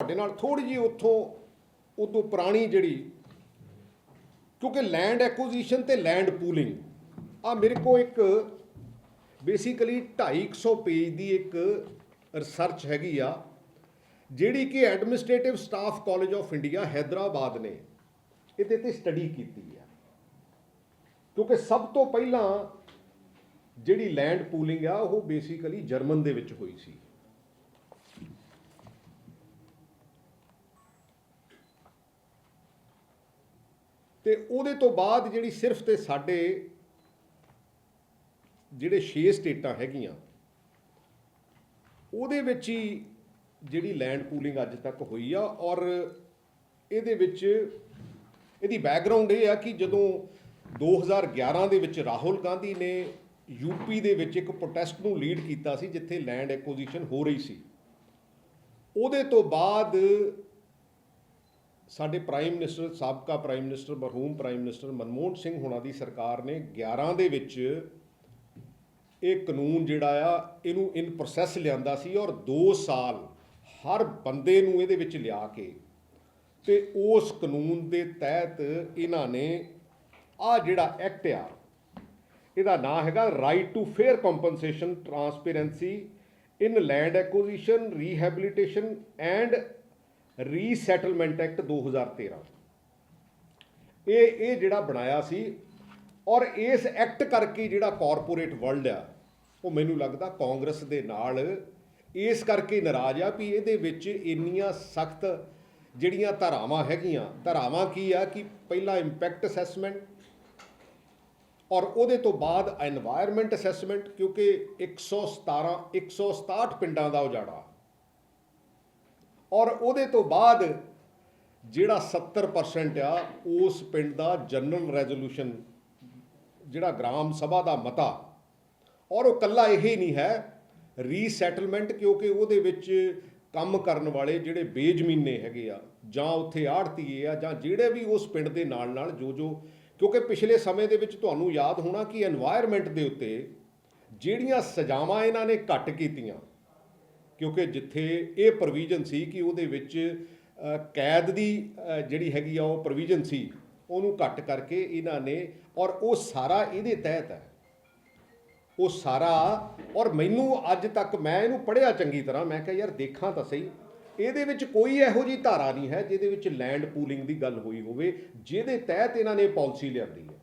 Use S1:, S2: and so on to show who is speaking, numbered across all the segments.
S1: ਤੁਹਾਡੇ ਨਾਲ ਥੋੜੀ ਜਿਹੀ ਉੱਥੋਂ ਉਦੋਂ ਪੁਰਾਣੀ ਜਿਹੜੀ, ਕਿਉਂਕਿ ਲੈਂਡ ਐਕੁਜੀਸ਼ਨ ਤੇ ਲੈਂਡ ਪੂਲਿੰਗ ਆ ਮੇਰੇ ਕੋ ਇੱਕ ਬੇਸਿਕਲੀ 250 ਪੇਜ ਦੀ ਇੱਕ ਰਿਸਰਚ ਹੈਗੀ ਆ, ਜਿਹੜੀ ਕਿ administrative staff college of India Hyderabad ਨੇ ਇਹਦੇ ਤੇ ਸਟੱਡੀ ਕੀਤੀ ਆ। ਕਿਉਂਕਿ ਸਭ ਤੋਂ ਪਹਿਲਾਂ ਜਿਹੜੀ ਲੈਂਡ ਪੂਲਿੰਗ ਆ, ਉਹ ਬੇਸਿਕਲੀ ਜਰਮਨ ਦੇ ਵਿੱਚ ਹੋਈ ਸੀ। ਤੇ ਉਹਦੇ ਤੋਂ ਬਾਅਦ ਜਿਹੜੀ ਸਿਰਫ ਤੇ ਸਾਡੇ ਜਿਹੜੇ 6 ਸਟੇਟਾਂ ਹੈਗੀਆਂ, ਉਹਦੇ ਵਿੱਚ ਹੀ ਜਿਹੜੀ ਲੈਂਡ ਪੂਲਿੰਗ ਅੱਜ ਤੱਕ ਹੋਈ ਆ ਔਰ ਇਹਦੇ ਵਿੱਚ ਇਹਦੀ ਬੈਕਗ੍ਰਾਉਂਡ ਇਹ ਆ ਕਿ ਜਦੋਂ 2011 ਦੇ ਵਿੱਚ ਰਾਹੁਲ ਗਾਂਧੀ ਨੇ ਯੂਪੀ ਦੇ ਵਿੱਚ ਇੱਕ ਪ੍ਰੋਟੈਸਟ ਨੂੰ ਲੀਡ ਕੀਤਾ ਸੀ ਜਿੱਥੇ ਲੈਂਡ ਐਕੁਜੀਸ਼ਨ ਹੋ ਰਹੀ ਸੀ, ਉਹਦੇ ਤੋਂ ਬਾਅਦ ਸਾਡੇ ਪ੍ਰਾਈਮ ਮਿਨਿਸਟਰ, ਸਾਬਕਾ ਪ੍ਰਾਈਮ ਮਿਨਿਸਟਰ, ਮਰਹੂਮ ਪ੍ਰਾਈਮ ਮਿਨਿਸਟਰ ਮਨਮੋਹਨ ਸਿੰਘ ਹੁਣਾਂ ਦੀ ਸਰਕਾਰ ਨੇ 11 ਦੇ ਵਿੱਚ ਇਹ ਕਾਨੂੰਨ ਜਿਹੜਾ ਆ, ਇਹਨੂੰ ਇਨ ਪ੍ਰੋਸੈਸ ਲਿਆਂਦਾ ਸੀ ਔਰ 2 ਸਾਲ ਹਰ ਬੰਦੇ ਨੂੰ ਇਹਦੇ ਵਿੱਚ ਲਿਆ ਕੇ ਤੇ ਉਸ ਕਾਨੂੰਨ ਦੇ ਤਹਿਤ ਇਹਨਾਂ ਨੇ ਆ ਜਿਹੜਾ ਐਕਟ ਆ, ਇਹਦਾ ਨਾਮ ਹੈਗਾ right to fair compensation transparency in land acquisition rehabilitation and resettlement act 2013 ਇਹ ਇਹ ਜਿਹੜਾ ਬਣਾਇਆ ਸੀ ਔਰ ਇਸ ਐਕਟ ਕਰਕੇ ਜਿਹੜਾ ਕਾਰਪੋਰੇਟ ਵਰਲਡ ਆ, ਉਹ ਮੈਨੂੰ ਲੱਗਦਾ ਕਾਂਗਰਸ ਦੇ ਨਾਲ ਇਸ ਕਰਕੇ ਨਾਰਾਜ਼ ਆ ਵੀ ਇਹਦੇ ਵਿੱਚ ਇੰਨੀਆਂ ਸਖਤ ਜਿਹੜੀਆਂ ਧਾਰਾਵਾਂ ਹੈਗੀਆਂ, ਧਾਰਾਵਾਂ ਕੀ ਆ ਕਿ ਪਹਿਲਾ ਇੰਪੈਕਟ ਅਸੈਸਮੈਂਟ ਔਰ ਉਹਦੇ ਤੋਂ ਬਾਅਦ এনवायरमेंट ਅਸੈਸਮੈਂਟ ਕਿਉਂਕਿ 117 167 ਪਿੰਡਾਂ ਦਾ ਉਜਾੜਾ। ਔਰ ਉਹਦੇ ਤੋਂ ਬਾਅਦ ਜਿਹੜਾ 70% ਆ, ਉਸ ਪਿੰਡ ਦਾ ਜਨਰਲ ਰੈਜ਼ੋਲੂਸ਼ਨ, ਜਿਹੜਾ ਗ੍ਰਾਮ ਸਭਾ ਦਾ ਮਤਾ, ਔਰ ਉਹ ਕੱਲਾ ਇਹ ਹੀ ਨਹੀਂ ਹੈ ਰੀਸੈਟਲਮੈਂਟ ਕਿਉਂਕਿ ਉਹਦੇ ਵਿੱਚ ਕੰਮ ਕਰਨ ਵਾਲੇ ਜਿਹੜੇ ਬੇਜ਼ਮੀਨੇ ਹੈਗੇ ਆ, ਜਾਂ ਉੱਥੇ ਆੜਤੀਏ ਆ, ਜਾਂ ਜਿਹੜੇ ਵੀ ਉਸ ਪਿੰਡ ਦੇ ਨਾਲ ਨਾਲ ਜੋ ਜੋ ਕਿਉਂਕਿ ਪਿਛਲੇ ਸਮੇਂ ਦੇ ਵਿੱਚ ਤੁਹਾਨੂੰ ਯਾਦ ਹੋਣਾ ਕਿ এনवायरमेंट ਦੇ ਉੱਤੇ ਜਿਹੜੀਆਂ ਸਜ਼ਾਵਾਂ ਇਹਨਾਂ ਨੇ ਘੱਟ ਕੀਤੀਆਂ ਕਿਉਂਕਿ ਜਿੱਥੇ ਇਹ ਪ੍ਰੋਵੀਜ਼ਨ ਸੀ ਕਿ ਉਹਦੇ ਵਿੱਚ ਕੈਦ ਦੀ ਜਿਹੜੀ ਹੈਗੀ ਆ ਉਹ ਪ੍ਰੋਵੀਜ਼ਨ ਸੀ, ਉਹਨੂੰ ਘੱਟ ਕਰਕੇ ਇਹਨਾਂ ਨੇ, ਔਰ ਉਹ ਸਾਰਾ ਇਹਦੇ ਤਹਿਤ ਹੈ। ਉਹ ਸਾਰਾ, ਔਰ ਮੈਨੂੰ ਅੱਜ ਤੱਕ ਮੈਂ ਇਹਨੂੰ ਪੜ੍ਹਿਆ ਚੰਗੀ ਤਰ੍ਹਾਂ, ਮੈਂ ਕਿਹਾ ਯਾਰ ਦੇਖਾਂ ਤਾਂ ਸਹੀ। ਇਹਦੇ ਵਿੱਚ ਕੋਈ ਇਹੋ ਜੀ ਧਾਰਾ ਨਹੀਂ ਹੈ ਜਿਹਦੇ ਵਿੱਚ ਲੈਂਡ ਪੂਲਿੰਗ ਦੀ ਗੱਲ ਹੋਈ ਹੋਵੇ, ਜਿਹਦੇ ਤਹਿਤ ਇਹਨਾਂ ਨੇ ਪਾਲਿਸੀ ਲਿਆਂਦੀ ਹੈ।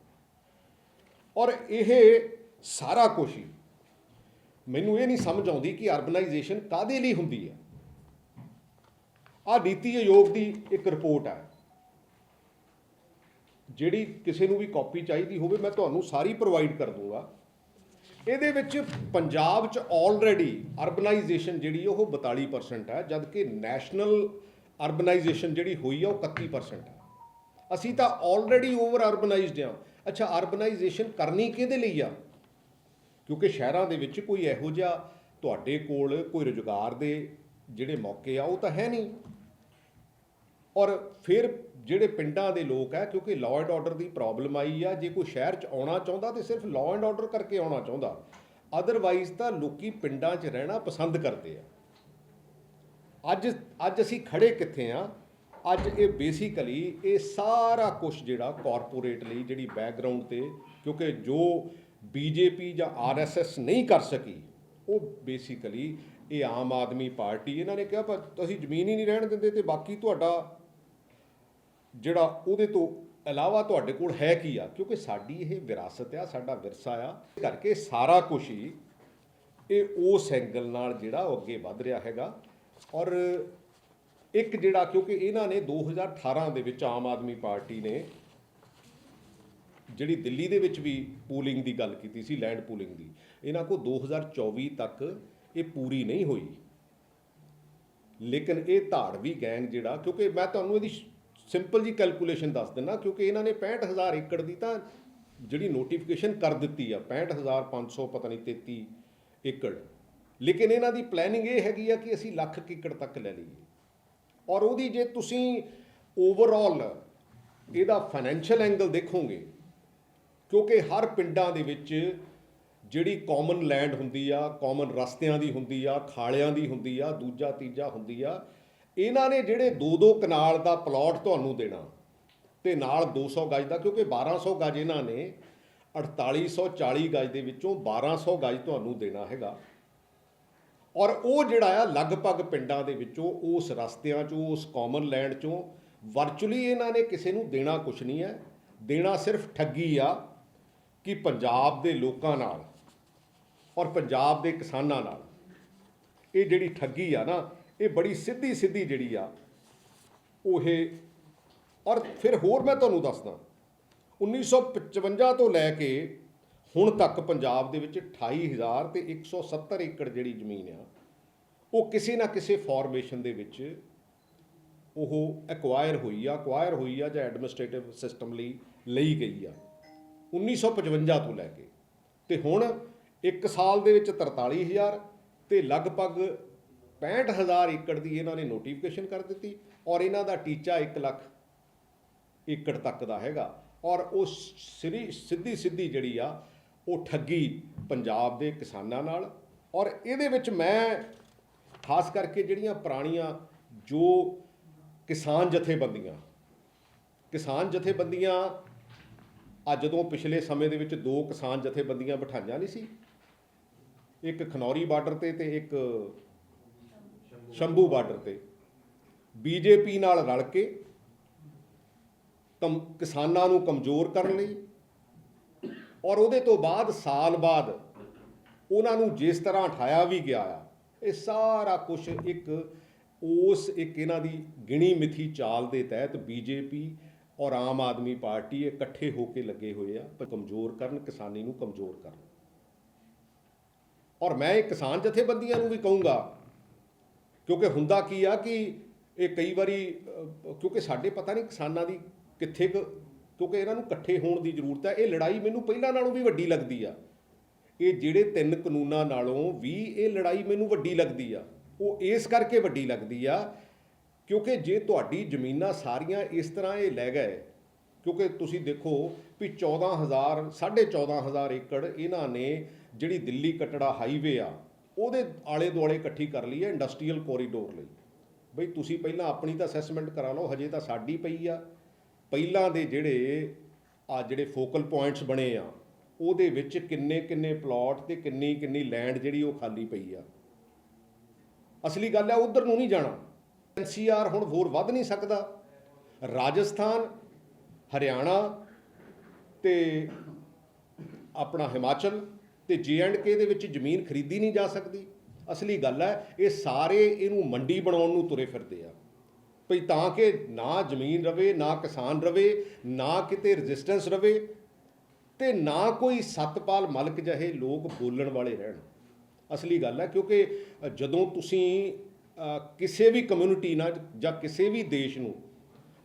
S1: ਔਰ ਇਹ ਸਾਰਾ ਕੁਝ ਹੀ ਮੈਨੂੰ ਇਹ ਨਹੀਂ ਸਮਝ ਆਉਂਦੀ ਕਿ ਅਰਬਨਾਈਜੇਸ਼ਨ ਕਾਦੇ ਲਈ ਹੁੰਦੀ ਹੈ। ਆ ਨੀਤੀ ਆਯੋਗ ਦੀ ਇੱਕ ਰਿਪੋਰਟ ਹੈ। ਜਿਹੜੀ ਕਿਸੇ ਨੂੰ ਵੀ ਕਾਪੀ ਚਾਹੀਦੀ ਹੋਵੇ, ਮੈਂ ਤੁਹਾਨੂੰ ਸਾਰੀ ਪ੍ਰੋਵਾਈਡ ਕਰ ਦੂੰਗਾ। ਇਹਦੇ ਵਿੱਚ ਪੰਜਾਬ 'ਚ ਆਲਰੇਡੀ ਅਰਬਨਾਈਜੇਸ਼ਨ ਜਿਹੜੀ ਉਹ 42% ਹੈ, ਜਦਕਿ ਨੈਸ਼ਨਲ ਅਰਬਨਾਈਜੇਸ਼ਨ ਜਿਹੜੀ ਹੋਈ ਆ, ਉਹ 31% ਹੈ। ਅਸੀਂ ਤਾਂ ਆਲਰੇਡੀ ਓਵਰ ਅਰਬਨਾਈਜ਼ਡ ਆ ਅੱਛਾ, ਅਰਬਨਾਈਜੇਸ਼ਨ ਕਰਨੀ ਕਿਹਦੇ ਲਈ ਆ? ਕਿਉਂਕਿ ਸ਼ਹਿਰਾਂ ਦੇ ਵਿੱਚ ਕੋਈ ਇਹੋ ਜਿਹਾ ਤੁਹਾਡੇ ਕੋਲ ਕੋਈ ਰੁਜ਼ਗਾਰ ਦੇ ਜਿਹੜੇ ਮੌਕੇ ਆ, ਉਹ ਤਾਂ ਹੈ ਨਹੀਂ। ਔਰ ਫਿਰ ਜਿਹੜੇ ਪਿੰਡਾਂ ਦੇ ਲੋਕ ਹੈ ਕਿਉਂਕਿ ਲਾਅ ਐਂਡ ਆਰਡਰ ਦੀ ਪ੍ਰੋਬਲਮ ਆਈ ਆ, ਜੇ ਕੋਈ ਸ਼ਹਿਰ 'ਚ ਆਉਣਾ ਚਾਹੁੰਦਾ ਤੇ ਸਿਰਫ ਲਾਅ ਐਂਡ ਆਰਡਰ ਕਰਕੇ ਆਉਣਾ ਚਾਹੁੰਦਾ। ਅਦਰਵਾਈਜ਼ ਤਾਂ ਲੋਕੀ ਪਿੰਡਾਂ 'ਚ ਰਹਿਣਾ ਪਸੰਦ ਕਰਦੇ ਆ। ਅੱਜ ਅੱਜ ਅਸੀਂ ਖੜੇ ਕਿੱਥੇ ਆ? ਅੱਜ ਇਹ ਬੇਸਿਕਲੀ ਇਹ ਸਾਰਾ ਕੁਝ ਜਿਹੜਾ ਕਾਰਪੋਰੇਟ ਲਈ ਜਿਹੜੀ ਬੈਕਗ੍ਰਾਉਂਡ ਤੇ, ਕਿਉਂਕਿ ਜੋ ਬੀਜੇਪੀ ਜਾਂ ਆਰਐਸਐਸ ਨਹੀਂ ਕਰ ਸਕੀ, ਉਹ ਬੇਸਿਕਲੀ ਇਹ ਆਮ ਆਦਮੀ ਪਾਰਟੀ, ਇਹਨਾਂ ਨੇ ਕਿਹਾ ਪਰ ਤੁਸੀਂ ਜ਼ਮੀਨ ਹੀ ਨਹੀਂ ਰਹਿਣ ਦਿੰਦੇ ਤੇ ਬਾਕੀ ਤੁਹਾਡਾ ਜਿਹੜਾ ਉਹਦੇ ਤੋਂ ਇਲਾਵਾ ਤੁਹਾਡੇ ਕੋਲ ਹੈ ਕੀ ਆ? ਕਿਉਂਕਿ ਸਾਡੀ ਇਹ ਵਿਰਾਸਤ ਆ, ਸਾਡਾ ਵਿਰਸਾ ਆ। ਇਸ ਕਰਕੇ ਸਾਰਾ ਕੁਝ ਹੀ ਇਹ ਉਸ ਐਂਗਲ ਨਾਲ ਜਿਹੜਾ ਉਹ ਅੱਗੇ ਵਧ ਰਿਹਾ ਹੈਗਾ। ਔਰ ਇੱਕ ਜਿਹੜਾ, ਕਿਉਂਕਿ ਇਹਨਾਂ ਨੇ 2018 ਦੇ ਵਿੱਚ ਆਮ ਆਦਮੀ ਪਾਰਟੀ ਨੇ ਜਿਹੜੀ ਦਿੱਲੀ ਦੇ ਵਿੱਚ ਵੀ ਪੂਲਿੰਗ ਦੀ ਗੱਲ ਕੀਤੀ ਸੀ, ਲੈਂਡ ਪੂਲਿੰਗ ਦੀ, ਇਹਨਾਂ ਕੋ 2024 ਤੱਕ ਇਹ ਪੂਰੀ ਨਹੀਂ ਹੋਈ। ਲੇਕਿਨ ਇਹ ਧਾੜਵੀ ਗੈਂਗ ਜਿਹੜਾ, ਕਿਉਂਕਿ ਮੈਂ ਤੁਹਾਨੂੰ ਇਹਦੀ ਸਿੰਪਲ ਜੀ ਕੈਲਕੂਲੇਸ਼ਨ ਦੱਸ ਦਿੰਦਾ ਕਿਉਂਕਿ ਇਹਨਾਂ ਨੇ 65000 ਏਕੜ ਦੀ ਤਾਂ ਜਿਹੜੀ ਨੋਟੀਫਿਕੇਸ਼ਨ ਕਰ ਦਿੱਤੀ ਆ 65500 ਪਤਾ ਨਹੀਂ 33 ਏਕੜ। ਲੇਕਿਨ ਇਹਨਾਂ ਦੀ ਪਲੈਨਿੰਗ ਇਹ ਹੈਗੀ ਆ ਕਿ ਅਸੀਂ ਲੱਖ ਏਕੜ ਤੱਕ ਲੈ ਲਈਏ। ਔਰ ਉਹਦੀ ਜੇ ਤੁਸੀਂ ਓਵਰਆਲ ਇਹਦਾ ਫਾਈਨੈਂਸ਼ੀਅਲ ਐਂਗਲ ਦੇਖੋਗੇ ਕਿਉਂਕਿ ਹਰ ਪਿੰਡਾਂ ਦੇ ਵਿੱਚ ਜਿਹੜੀ ਕਾਮਨ ਲੈਂਡ ਹੁੰਦੀ ਆ ਕਾਮਨ ਰਸਤਿਆਂ ਦੀ ਹੁੰਦੀ ਆ, ਖਾਲਿਆਂ ਦੀ ਹੁੰਦੀ ਆ, ਦੂਜਾ ਤੀਜਾ ਹੁੰਦੀ ਆ, ਇਹਨਾਂ ਨੇ ਜਿਹੜੇ 2-2 ਕਨਾਲ ਦਾ ਪਲਾਟ ਤੁਹਾਨੂੰ ਦੇਣਾ ਤੇ ਨਾਲ 200 ਗਜ ਦਾ, ਕਿਉਂਕਿ 1200 ਗਜ ਇਹਨਾਂ ਨੇ 4840 ਗਜ ਦੇ ਵਿੱਚੋਂ 1200 ਗਜ ਤੁਹਾਨੂੰ ਦੇਣਾ ਹੈਗਾ। ਔਰ ਉਹ ਜਿਹੜਾ ਆ, ਲਗਭਗ ਪਿੰਡਾਂ ਦੇ ਵਿੱਚੋਂ, ਉਸ ਰਸਤਿਆਂ ਚੋਂ, ਉਸ ਕਾਮਨ ਲੈਂਡ ਚੋਂ ਵਰਚੁਅਲੀ ਇਹਨਾਂ ਨੇ ਕਿਸੇ ਨੂੰ ਦੇਣਾ ਕੁਛ ਨਹੀਂ ਹੈ। ਦੇਣਾ ਸਿਰਫ ਠੱਗੀ ਆ। ਕਿ ਪੰਜਾਬ ਦੇ ਲੋਕਾਂ ਨਾਲ ਔਰ ਪੰਜਾਬ ਦੇ ਕਿਸਾਨਾਂ ਨਾਲ ਇਹ ਜਿਹੜੀ ਠੱਗੀ ਆ ਨਾ, ਇਹ ਬੜੀ ਸਿੱਧੀ ਸਿੱਧੀ ਜਿਹੜੀ ਆ, ਉਹ ਇਹ ਔਰ ਫਿਰ ਹੋਰ ਮੈਂ ਤੁਹਾਨੂੰ ਦੱਸਦਾ 1955 ਤੋਂ ਲੈ ਕੇ ਹੁਣ ਤੱਕ ਪੰਜਾਬ ਦੇ ਵਿੱਚ 28000 ਤੇ 170 ਏਕੜ ਜਿਹੜੀ ਜ਼ਮੀਨ ਆ, ਉਹ ਕਿਸੇ ਨਾ ਕਿਸੇ ਫਾਰਮੇਸ਼ਨ ਦੇ ਵਿੱਚ ਉਹ ਐਕਵਾਇਰ ਹੋਈ ਆ ਅਕਵਾਇਰ ਹੋਈ ਆ ਜਾਂ ਐਡਮਿਨਿਸਟ੍ਰੇਟਿਵ ਸਿਸਟਮ ਲਈ ਲਈ ਗਈ ਆ। 1955 ਤੋਂ ਲੈ ਕੇ। ਤੇ ਹੁਣ ਇੱਕ ਸਾਲ ਦੇ ਵਿੱਚ 43000 ਤੇ ਲਗਭਗ 65000 ਏਕੜ ਦੀ ਇਹਨਾਂ ਨੇ ਨੋਟੀਫਿਕੇਸ਼ਨ ਕਰ ਦਿੱਤੀ ਔਰ ਇਹਨਾਂ ਦਾ ਟੀਚਾ 1 ਲੱਖ ਏਕੜ ਤੱਕ ਦਾ ਹੈਗਾ। ਔਰ ਉਹ ਸਿਰੀ ਸਿੱਧੀ ਸਿੱਧੀ ਜਿਹੜੀ ਆ, ਉਹ ਠੱਗੀ ਪੰਜਾਬ ਦੇ ਕਿਸਾਨਾਂ ਨਾਲ। ਔਰ ਇਹਦੇ ਵਿੱਚ ਮੈਂ ਖਾਸ ਕਰਕੇ ਜਿਹੜੀਆਂ ਪੁਰਾਣੀਆਂ ਜੋ ਕਿਸਾਨ ਜਥੇਬੰਦੀਆਂ ਕਿਸਾਨ ਜਥੇਬੰਦੀਆਂ ਆ ਜਦੋਂ ਪਿਛਲੇ ਸਮੇਂ ਦੇ ਵਿੱਚ ਦੋ ਕਿਸਾਨ ਜਥੇਬੰਦੀਆਂ ਬਿਠਾਈਆਂ ਨਹੀਂ ਸੀ, ਇੱਕ ਖਨੌਰੀ ਬਾਰਡਰ ਤੇ ਤੇ ਇੱਕ ਸ਼ੰਭੂ ਬਾਰਡਰ ਤੇ, ਬੀਜੇਪੀ ਨਾਲ ਰਲ ਕੇ ਕਿਸਾਨਾਂ ਨੂੰ ਕਮਜ਼ੋਰ ਕਰਨ ਲਈ ਔਰ ਉਹਦੇ ਤੋਂ ਬਾਅਦ ਸਾਲ ਬਾਅਦ ਉਹਨਾਂ ਨੂੰ ਜਿਸ ਤਰ੍ਹਾਂ ਉਠਾਇਆ ਵੀ ਗਿਆ ਆ, ਇਹ ਸਾਰਾ ਕੁਝ ਇੱਕ ਉਸ, ਇੱਕ ਇਹਨਾਂ ਦੀ ਗਿਣੀ ਮਿਥੀ ਚਾਲ ਦੇ ਤਹਿਤ ਬੀਜੇਪੀ ਔਰ ਆਮ ਆਦਮੀ ਪਾਰਟੀ ਇਹ ਇਕੱਠੇ ਹੋ ਕੇ ਲੱਗੇ ਹੋਏ ਆ, ਪਰ ਕਮਜ਼ੋਰ ਕਰਨ, ਕਿਸਾਨੀ ਨੂੰ ਕਮਜ਼ੋਰ ਕਰਨ। ਔਰ ਮੈਂ ਇਹ ਕਿਸਾਨ ਜਥੇਬੰਦੀਆਂ ਨੂੰ ਵੀ ਕਹੂੰਗਾ, ਕਿਉਂਕਿ ਹੁੰਦਾ ਕੀ ਆ ਕਿ ਇਹ ਕਈ ਵਾਰੀ ਕਿਉਂਕਿ ਸਾਡੇ ਪਤਾ ਨਹੀਂ ਕਿਸਾਨਾਂ ਦੀ ਕਿੱਥੇ ਕੁ, ਕਿਉਂਕਿ ਇਹਨਾਂ ਨੂੰ ਇਕੱਠੇ ਹੋਣ ਦੀ ਜ਼ਰੂਰਤ ਹੈ ਇਹ ਲੜਾਈ ਮੈਨੂੰ ਪਹਿਲਾਂ ਨਾਲੋਂ ਵੀ ਵੱਡੀ ਲੱਗਦੀ ਆ। ਇਹ ਜਿਹੜੇ ਤਿੰਨ ਕਾਨੂੰਨਾਂ ਨਾਲੋਂ ਵੀ ਇਹ ਲੜਾਈ ਮੈਨੂੰ ਵੱਡੀ ਲੱਗਦੀ ਆ, ਉਹ ਇਸ ਕਰਕੇ ਵੱਡੀ ਲੱਗਦੀ ਆ ਕਿਉਂਕਿ ਜੇ ਤੁਹਾਡੀ ਜ਼ਮੀਨਾਂ ਸਾਰੀਆਂ ਇਸ ਤਰ੍ਹਾਂ ਇਹ ਲੈ ਗਏ, ਕਿਉਂਕਿ ਤੁਸੀਂ ਦੇਖੋ ਵੀ 14000 14500 ਏਕੜ ਇਹਨਾਂ ਨੇ ਜਿਹੜੀ ਦਿੱਲੀ ਕਟੜਾ ਹਾਈਵੇ ਆ, ਉਹਦੇ ਆਲੇ ਦੁਆਲੇ ਇਕੱਠੀ ਕਰ ਲਈ ਹੈ ਇੰਡਸਟਰੀਅਲ ਕੋਰੀਡੋਰ ਲਈ। ਬਈ ਤੁਸੀਂ ਪਹਿਲਾਂ ਆਪਣੀ ਤਾਂ ਅਸੈਸਮੈਂਟ ਕਰਾ ਲਓ, ਹਜੇ ਤਾਂ ਸਾਡੀ ਪਈ ਆ। ਪਹਿਲਾਂ ਦੇ ਜਿਹੜੇ ਆ ਜਿਹੜੇ ਫੋਕਲ ਪੁਆਇੰਟਸ ਬਣੇ ਆ, ਉਹਦੇ ਵਿੱਚ ਕਿੰਨੇ ਕਿੰਨੇ ਪਲਾਟ ਤੇ ਕਿੰਨੀ ਕਿੰਨੀ ਲੈਂਡ ਜਿਹੜੀ ਉਹ ਖਾਲੀ ਪਈ ਆ। ਅਸਲੀ ਗੱਲ ਹੈ ਉਧਰ ਨੂੰ ਨਹੀਂ ਜਾਣਾ। ਐਨਸੀਆਰ ਹੁਣ ਹੋਰ ਵੱਧ ਨਹੀਂ ਸਕਦਾ। ਰਾਜਸਥਾਨ, ਹਰਿਆਣਾ ਤੇ ਆਪਣਾ ਹਿਮਾਚਲ ਤੇ ਕੇ ਦੇ ਵਿੱਚ ਜ਼ਮੀਨ ਖਰੀਦੀ ਨਹੀਂ ਜਾ ਸਕਦੀ। ਅਸਲੀ ਗੱਲ ਹੈ, ਇਹ ਸਾਰੇ ਇਹਨੂੰ ਮੰਡੀ ਬਣਾਉਣ ਨੂੰ ਤੁਰੇ ਫਿਰਦੇ ਆ। ਭਈ ਤਾਂ ਕਿ ਨਾ ਜ਼ਮੀਨ ਰਵੇ, ਨਾ ਕਿਸਾਨ ਰਵੇ, ਨਾ ਕਿਤੇ ਰੈਜ਼ਿਸਟੈਂਸ ਰਵੇ ਤੇ ਨਾ ਕੋਈ ਸਤਪਾਲ ਮਲਕ ਜਿਹੇ ਲੋਕ ਬੋਲਣ ਵਾਲੇ ਰਹਿਣ। ਅਸਲੀ ਗੱਲ ਹੈ, ਕਿਉਂਕਿ ਜਦੋਂ ਤੁਸੀਂ ਕਿਸੇ ਵੀ ਕਮਿਊਨਿਟੀ ਨਾਲ ਜਾਂ ਕਿਸੇ ਵੀ ਦੇਸ਼ ਨੂੰ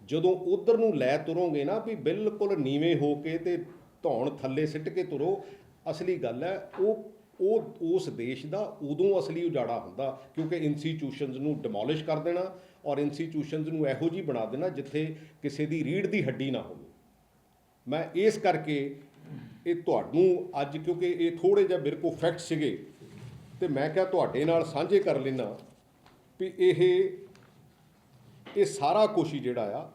S1: ਜਦੋਂ ਉਧਰ ਨੂੰ ਲੈ ਤੁਰੋਗੇ ਨਾ ਵੀ ਬਿਲਕੁਲ ਨੀਵੇਂ ਹੋ ਕੇ ਤੇ ਧੌਣ ਥੱਲੇ ਸਿੱਟ ਕੇ ਤੁਰੋ, ਅਸਲੀ ਗੱਲ ਹੈ ਉਹ ਉਹ, ਉਸ ਦੇਸ਼ ਦਾ ਉਦੋਂ ਅਸਲੀ ਉਜਾੜਾ ਹੁੰਦਾ ਕਿਉਂਕਿ ਇੰਸਟੀਟਿਊਸ਼ਨਸ ਨੂੰ ਡਿਮੋਲਿਸ਼ ਕਰ ਦੇਣਾ ਔਰ ਇੰਸਟੀਟਿਊਸ਼ਨਸ ਨੂੰ ਇਹੋ ਜਿਹੀ ਬਣਾ ਦੇਣਾ ਜਿੱਥੇ ਕਿਸੇ ਦੀ ਰੀੜ ਦੀ ਹੱਡੀ ਨਾ ਹੋਵੇ। ਮੈਂ ਇਸ ਕਰਕੇ ਇਹ ਤੁਹਾਨੂੰ ਅੱਜ ਕਿਉਂਕਿ ਇਹ ਥੋੜੇ ਜਿਹਾ ਮੇਰੇ ਕੋਲ ਫੈਕਟ ਸੀਗੇ ਤੇ ਮੈਂ ਕਿਹਾ ਤੁਹਾਡੇ ਨਾਲ ਸਾਂਝੇ ਕਰ ਲੈਣਾ ਵੀ ਇਹ ਇਹ ਸਾਰਾ ਕੁਛ ਜਿਹੜਾ ਆ,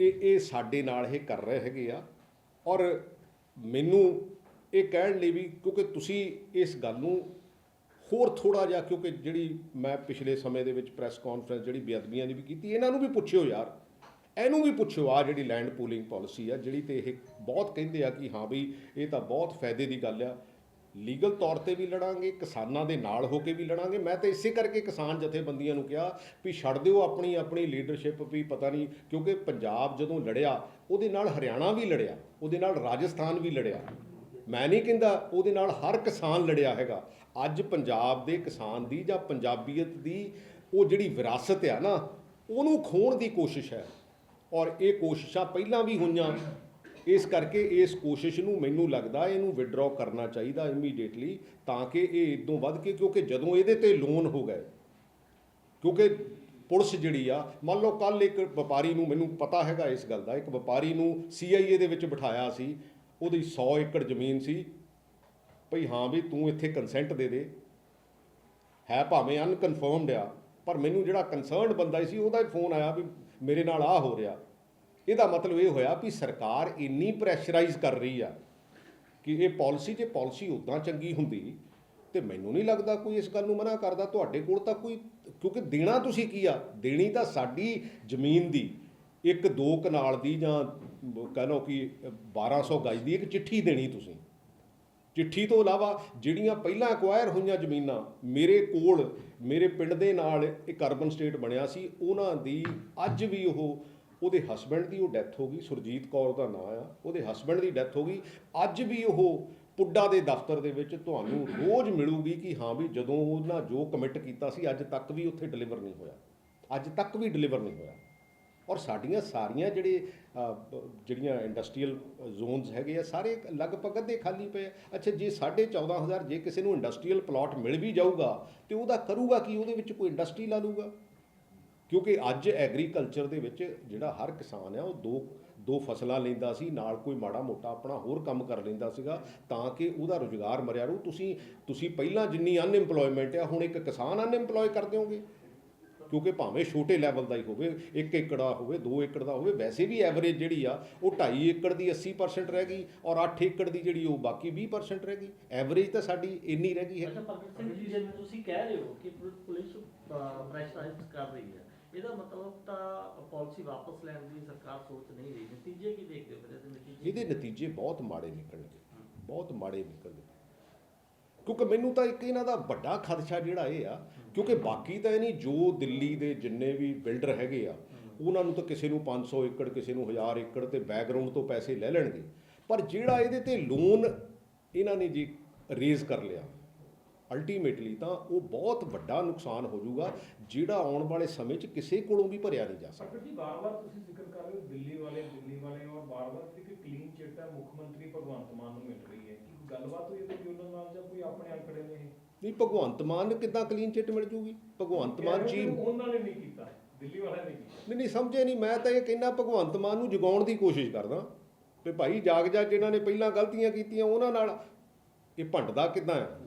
S1: ਇਹ ਇਹ ਸਾਡੇ ਨਾਲ ਇਹ ਕਰ ਰਹੇ ਹੈਗੇ ਆ। ਔਰ ਮੈਨੂੰ ਇਹ ਕਹਿਣ ਲਈ ਵੀ ਕਿਉਂਕਿ ਤੁਸੀਂ ਇਸ ਗੱਲ ਨੂੰ ਹੋਰ ਥੋੜਾ ਜਿਹਾ, ਕਿਉਂਕਿ ਜਿਹੜੀ ਮੈਂ ਪਿਛਲੇ ਸਮੇਂ ਦੇ ਵਿੱਚ ਪ੍ਰੈਸ ਕਾਨਫਰੰਸ ਜਿਹੜੀ ਬੇਅਦਬੀਆਂ ਦੀ ਵੀ ਕੀਤੀ, ਇਹਨਾਂ ਨੂੰ ਵੀ ਪੁੱਛਿਓ ਯਾਰ। ਇਹਨੂੰ ਵੀ ਪੁੱਛਿਓ ਆ ਜਿਹੜੀ ਲੈਂਡ ਪੂਲਿੰਗ ਪਾਲਿਸੀ ਆ, ਜਿਹੜੀ ਤੇ ਇਹ ਬਹੁਤ ਕਹਿੰਦੇ ਆ ਕਿ ਹਾਂ ਵੀ ਇਹ ਤਾਂ ਬਹੁਤ ਫਾਇਦੇ ਦੀ ਗੱਲ ਆ। ਲੀਗਲ ਤੌਰ ਤੇ ਵੀ ਲੜਾਂਗੇ, ਕਿਸਾਨਾਂ ਦੇ ਨਾਲ ਹੋ ਕੇ ਵੀ ਲੜਾਂਗੇ। ਮੈਂ ਤਾਂ ਇਸੇ ਕਰਕੇ ਕਿਸਾਨ ਜਥੇਬੰਦੀਆਂ ਨੂੰ ਕਿਹਾ ਵੀ ਛੱਡ ਦਿਓ ਆਪਣੀ ਆਪਣੀ ਲੀਡਰਸ਼ਿਪ ਵੀ, ਪਤਾ ਨਹੀਂ, ਕਿਉਂਕਿ ਪੰਜਾਬ ਜਦੋਂ ਲੜਿਆ, ਉਹਦੇ ਨਾਲ ਹਰਿਆਣਾ ਵੀ ਲੜਿਆ, ਉਹਦੇ ਨਾਲ ਰਾਜਸਥਾਨ ਵੀ ਲੜਿਆ। ਮੈਂ ਨਹੀਂ ਕਹਿੰਦਾ ਉਹਦੇ ਨਾਲ ਹਰ ਕਿਸਾਨ ਲੜਿਆ ਹੈਗਾ। ਅੱਜ ਪੰਜਾਬ ਦੇ ਕਿਸਾਨ ਦੀ ਜਾਂ ਪੰਜਾਬੀਅਤ ਦੀ ਉਹ ਜਿਹੜੀ ਵਿਰਾਸਤ ਆ ਨਾ, ਉਹਨੂੰ ਖੋਣ ਦੀ ਕੋਸ਼ਿਸ਼ ਹੈ। ਔਰ ਇਹ ਕੋਸ਼ਿਸ਼ਾਂ ਪਹਿਲਾਂ ਵੀ ਹੋਈਆਂ ਇਸ ਕਰਕੇ ਇਸ ਕੋਸ਼ਿਸ਼ ਨੂੰ ਮੈਨੂੰ ਲੱਗਦਾ ਇਹਨੂੰ ਵਿਡਰਾਅ ਕਰਨਾ ਚਾਹੀਦਾ ਇਮੀਡੀਏਟਲੀ ਤਾਂ ਕਿ ਇਹ ਇਦੋਂ ਵੱਧ ਕੇ, ਕਿਉਂਕਿ ਜਦੋਂ ਇਹਦੇ ਤੇ ਲੋਨ ਹੋ ਗਏ, ਕਿਉਂਕਿ ਪੁਲਿਸ ਜਿਹੜੀ ਆ, ਮੰਨ ਲਓ ਕੱਲ ਇੱਕ ਵਪਾਰੀ ਨੂੰ ਮੈਨੂੰ ਪਤਾ ਹੈਗਾ ਇਸ ਗੱਲ ਦਾ, ਇੱਕ ਵਪਾਰੀ ਨੂੰ ਸੀਆਈਏ ਦੇ ਵਿੱਚ ਬਿਠਾਇਆ ਸੀ, ਉਹਦੀ 100 ਏਕੜ ਜ਼ਮੀਨ ਸੀ, ਭਈ ਹਾਂ ਵੀ ਤੂੰ ਇੱਥੇ ਕੰਸੈਂਟ ਦੇ ਦੇ, ਹੈ ਭਾਵੇਂ ਅਨਕਨਫਰਮਡ ਆ, ਪਰ ਮੈਨੂੰ ਜਿਹੜਾ ਕੰਸਰਨਡ ਬੰਦਾ ਸੀ ਉਹਦਾ ਹੀ ਫੋਨ ਆਇਆ ਵੀ ਮੇਰੇ ਨਾਲ ਆ ਹੋ ਰਿਹਾ। ਇਹਦਾ ਮਤਲਬ ਇਹ ਹੋਇਆ ਵੀ ਸਰਕਾਰ ਇੰਨੀ ਪ੍ਰੈਸ਼ਰਾਈਜ਼ ਕਰ ਰਹੀ ਆ ਕਿ ਇਹ ਪਾਲਿਸੀ ਜੇ ਪਾਲਿਸੀ ਉਦਾਂ ਚੰਗੀ ਹੁੰਦੀ ਤੇ ਮੈਨੂੰ ਨਹੀਂ ਲੱਗਦਾ ਕੋਈ ਇਸ ਗੱਲ ਨੂੰ ਮਨਾ ਕਰਦਾ। ਤੁਹਾਡੇ ਕੋਲ ਤਾਂ ਕੋਈ, ਕਿਉਂਕਿ ਦੇਣਾ ਤੁਸੀਂ ਕੀ ਆ? ਦੇਣੀ ਤਾਂ ਸਾਡੀ ਜ਼ਮੀਨ ਦੀ, ਇੱਕ ਦੋ ਕਨਾਲ ਦੀ ਜਾਂ ਕਹ ਲਓ ਕਿ 1200 ਗਜ ਦੀ ਇੱਕ ਚਿੱਠੀ ਦੇਣੀ ਤੁਸੀਂ। ਚਿੱਠੀ ਤੋਂ ਇਲਾਵਾ ਜਿਹੜੀਆਂ ਪਹਿਲਾਂ ਐਕਵਾਇਰ ਹੋਈਆਂ ਜ਼ਮੀਨਾਂ, ਮੇਰੇ ਕੋਲ, ਮੇਰੇ ਪਿੰਡ ਦੇ ਨਾਲ ਇੱਕ ਅਰਬਨ ਸਟੇਟ ਬਣਿਆ ਸੀ, ਉਹਨਾਂ ਦੀ ਅੱਜ ਵੀ ਉਹ ਉਹਦੇ ਹਸਬੰਡ ਦੀ ਉਹ ਡੈਥ ਹੋ ਗਈ, ਸੁਰਜੀਤ ਕੌਰ ਦਾ ਨਾਂ ਆ, ਉਹਦੇ ਹਸਬੰਡ ਦੀ ਡੈਥ ਹੋ ਗਈ। ਅੱਜ ਵੀ ਉਹ ਪੁੱਡਾ ਦੇ ਦਫ਼ਤਰ ਦੇ ਵਿੱਚ ਤੁਹਾਨੂੰ ਰੋਜ਼ ਮਿਲੂਗੀ ਕਿ ਹਾਂ ਵੀ ਜਦੋਂ ਉਹਨਾਂ ਜੋ ਕਮਿਟ ਕੀਤਾ ਸੀ, ਅੱਜ ਤੱਕ ਵੀ ਉੱਥੇ ਡਿਲੀਵਰ ਨਹੀਂ ਹੋਇਆ। ਅੱਜ ਤੱਕ ਵੀ ਡਿਲੀਵਰ ਨਹੀਂ ਹੋਇਆ। ਔਰ ਸਾਡੀਆਂ ਸਾਰੀਆਂ ਜਿਹੜੇ ਜਿਹੜੀਆਂ ਇੰਡਸਟਰੀਅਲ ਜ਼ੋਨਸ ਹੈਗੇ ਆ, ਸਾਰੇ ਲਗਭਗ ਅੱਧੇ ਖਾਲੀ ਪਏ ਅੱਛਾ, ਜੇ 14500 ਜੇ ਕਿਸੇ ਨੂੰ ਇੰਡਸਟਰੀਅਲ ਪਲਾਟ ਮਿਲ ਵੀ ਜਾਊਗਾ, ਤੇ ਉਹਦਾ ਕਰੂਗਾ ਕੀ? ਉਹਦੇ ਵਿੱਚ ਕੋਈ ਇੰਡਸਟਰੀ ਲਾ ਲੂਗਾ ਕਿਉਂਕਿ ਅੱਜ ਐਗਰੀਕਲਚਰ ਦੇ ਵਿੱਚ ਜਿਹੜਾ ਹਰ ਕਿਸਾਨ ਆ ਉਹ ਦੋ ਦੋ ਫਸਲਾਂ ਲੈਂਦਾ ਸੀ, ਨਾਲ ਕੋਈ ਮਾੜਾ ਮੋਟਾ ਆਪਣਾ ਹੋਰ ਕੰਮ ਕਰ ਲੈਂਦਾ ਸੀਗਾ ਤਾਂ ਕਿ ਉਹਦਾ ਰੁਜ਼ਗਾਰ ਮਰਿਆ ਰਹੂ। ਤੁਸੀਂ ਤੁਸੀਂ ਪਹਿਲਾਂ ਜਿੰਨੀ ਅਨਇੰਪਲੋਇਮੈਂਟ ਆ, ਹੁਣ ਇੱਕ ਕਿਸਾਨ ਅਨਇੰਪਲੋਏ ਕਰ ਦਿਓਗੇ? ਕਿਉਂਕਿ ਭਾਵੇਂ ਛੋਟੇ ਲੈਵਲ ਦਾ ਹੀ ਹੋਵੇ 1 ਏਕੜ ਦਾ ਹੋਵੇ 2 ਏਕੜ ਦਾ ਹੋਵੇ, ਵੈਸੇ ਵੀ ਐਵਰੇਜ ਜਿਹੜੀ ਆ, ਉਹ 2.5 ਏਕੜ ਦੀ 80% ਰਹਿ ਗਈ ਔਰ 8 ਏਕੜ ਦੀ ਜਿਹੜੀ ਉਹ ਬਾਕੀ 20% ਰਹਿ ਗਈ। ਐਵਰੇਜ ਤਾਂ ਸਾਡੀ ਇੰਨੀ ਰਹਿ ਗਈ ਹੈ।
S2: ਅੱਛਾ ਪ੍ਰਗਟ ਸਿੰਘ ਜੀ ਜੇ ਤੁਸੀਂ ਕਹਿ ਰਹੇ ਹੋ ਕਿ ਪੁਲਿਸ ਪ੍ਰੈਸ਼ਰਾਈਜ਼ ਕਰ ਰਹੀ ਹੈ ਇਹਦਾ ਮਤਲਬ ਤਾਂ ਪਾਲਿਸੀ ਵਾਪਸ ਲੈਣ ਦੀ ਸਰਕਾਰ ਸੋਚ ਨਹੀਂ ਰਹੀ। ਨਤੀਜੇ ਕੀ ਦੇਖਦੇ ਹੋ ਫਿਰ ਇਹਦੇ ਨਤੀਜੇ?
S1: ਇਹਦੇ ਨਤੀਜੇ ਬਹੁਤ ਮਾੜੇ ਨਿਕਲਣਗੇ। ਬਹੁਤ ਮਾੜੇ ਨਿਕਲਣਗੇ। ਕਿਉਂਕਿ ਮੈਨੂੰ ਤਾਂ ਇੱਕ ਇਹਨਾਂ ਦਾ ਵੱਡਾ ਖਦਸ਼ਾ ਜਿਹੜਾ ਇਹ ਆ ਕਿਉਂਕਿ ਬਾਕੀ ਤਾਂ ਇਹ ਨਹੀਂ ਜੋ ਦਿੱਲੀ ਦੇ ਜਿੰਨੇ ਵੀ ਬਿਲਡਰ ਹੈਗੇ ਆ ਉਹਨਾਂ ਨੂੰ ਤਾਂ ਕਿਸੇ ਨੂੰ 500 ਏਕੜ ਕਿਸੇ ਨੂੰ 1000 ਏਕੜ ਤੇ ਬੈਕਗ੍ਰਾਉਂਡ ਤੋਂ ਪੈਸੇ ਲੈ ਲੈਣਗੇ। ਪਰ ਜਿਹੜਾ ਇਹਦੇ ਤੇ ਲੋਨ ਇਹਨਾਂ ਨੇ ਜੀ ਰੇਜ਼ ਕਰ ਲਿਆ ਅਲਟੀਮੇਟਲੀ ਤਾਂ ਉਹ ਬਹੁਤ ਵੱਡਾ ਨੁਕਸਾਨ ਹੋ ਜਾਊਗਾ ਜਿਹੜਾ ਆਉਣ ਵਾਲੇ ਸਮੇਂ 'ਚ ਕਿਸੇ ਕੋਲੋਂ ਵੀ ਭਰਿਆ ਨਹੀਂ ਜਾ ਸਕਦਾ।
S3: ਜੀ ਬਾਰ-ਬਾਰ ਤੁਸੀਂ ਜ਼ਿਕਰ ਕਰ ਰਹੇ ਹੋ ਦਿੱਲੀ ਵਾਲੇ ਦਿੱਲੀ ਵਾਲੇ ਔਰ ਬਾਰ-ਬਾਰ ਕਿ ਕਲੀਨ ਚਿੱਟ ਹੈ ਮੁੱਖ ਮੰਤਰੀ ਭਗਵੰਤ ਮਾਨ ਨੂੰ ਮਿਲ ਰਹੀ ਹੈ। ਕੀ ਗੱਲਬਾਤ ਹੋਈ ਹੈ ਕੋਈ ਉਹਨਾਂ ਨਾਲ ਜਾਂ ਕੋਈ ਆਪਣੇ ਅੰਕੜੇ ਨੇ ਇਹ?
S1: ਨਹੀਂ ਭਗਵੰਤ ਮਾਨ ਨੂੰ ਕਿੱਦਾਂ ਕਲੀਨ ਚਿੱਟ ਮਿਲ ਜੂਗੀ? ਭਗਵੰਤ ਮਾਨ
S3: ਹੋ ਕਿ ਉਹਨਾਂ ਨੇ ਨਹੀਂ ਕੀਤਾ ਦਿੱਲੀ ਵਾਲਿਆਂ ਨੇ ਕੀਤਾ।
S1: ਨਹੀਂ ਨਹੀਂ ਸਮਝੇ ਨਹੀਂ ਮੈਂ ਤਾਂ ਇਹ ਕਹਿੰਦਾ ਭਗਵੰਤ ਮਾਨ ਨੂੰ ਜਗਾਉਣ ਦੀ ਕੋਸ਼ਿਸ਼ ਕਰਦਾ। ਵੀ ਭਾਈ ਜਾਗ ਜਾ ਜਿਨ੍ਹਾਂ ਨੇ ਪਹਿਲਾਂ ਗਲਤੀਆਂ ਕੀਤੀਆਂ ਉਹਨਾਂ ਨਾਲ। ਇਹ ਭੰਡਦਾ ਕਿੱਦਾਂ ਆ